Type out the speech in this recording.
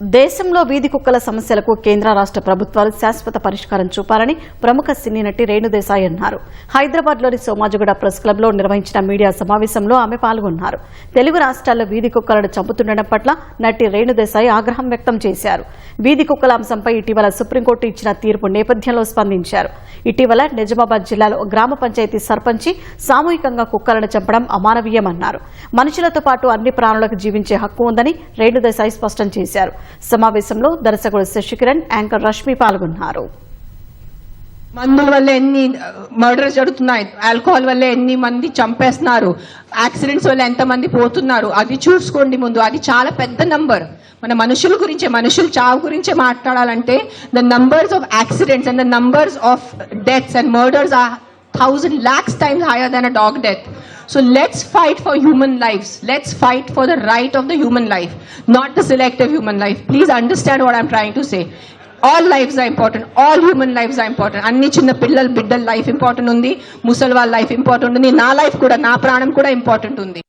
దేశంలో వీధి కుక్కల సమస్యలకు కేంద్ర రాష్ట్ర ప్రభుత్వాలు శాశ్వత పరిష్కారం చూపాలని ప్రముఖ సినీ నటి రేణుదేశాయ్ అన్నారు. హైదరాబాద్లోని సోమాజిగూడ ప్రెస్ క్లబ్లో నిర్వహించిన మీడియా సమావేశంలో ఆమె పాల్గొన్నారు. తెలుగు రాష్ట్రాల్లో వీధి కుక్కలను చంపుతుండడం పట్ల నటి రేణుదేశాయ్ ఆగ్రహం వ్యక్తం చేశారు. వీధి కుక్కల అంశంపై ఇటీవల సుప్రీంకోర్టు ఇచ్చిన తీర్పు నేపథ్యంలో స్పందించారు. ఇటీవల నిజామాబాద్ జిల్లాలో గ్రామ పంచాయతీ సర్పంచి సామూహికంగా కుక్కలను చంపడం అమానవీయమన్నారు. మనుషులతో పాటు అన్ని ప్రాణులకు జీవించే హక్కు ఉందని రేణుదేశాయ్ స్పష్టం చేశారు. సమావేశంలో దర్శకుడు శశికిరణ్ యాంకర్ రష్మి పాల్గొన్నారు. మందుల వల్ల ఎన్ని మర్డర్స్ జరుగుతున్నాయి ఆల్కహాల్ వల్ల ఎన్ని మంది చంపేస్తున్నారు యాక్సిడెంట్స్ వల్ల ఎంతమంది పోతున్నారు అది చూసుకోండి ముందు. అది చాలా పెద్ద నంబర్. మన మనుషుల గురించే మనుషుల చావు గురించే మాట్లాడాలంటే the numbers of accidents and the numbers of deaths and murders are thousand lakhs times higher than a dog death So let's fight for human lives. Let's fight for the right of the human life, not the selective human life. Please understand what I'm trying to say. All lifes are important all human lifes are important అన్ని చిన్న పిల్లల బిడ్డల life important ఉంది ముసలి వాళ్ళ life important ఉంది నా life కూడా నా ప్రాణం కూడా ఇంపార్టెంట్ ఉంది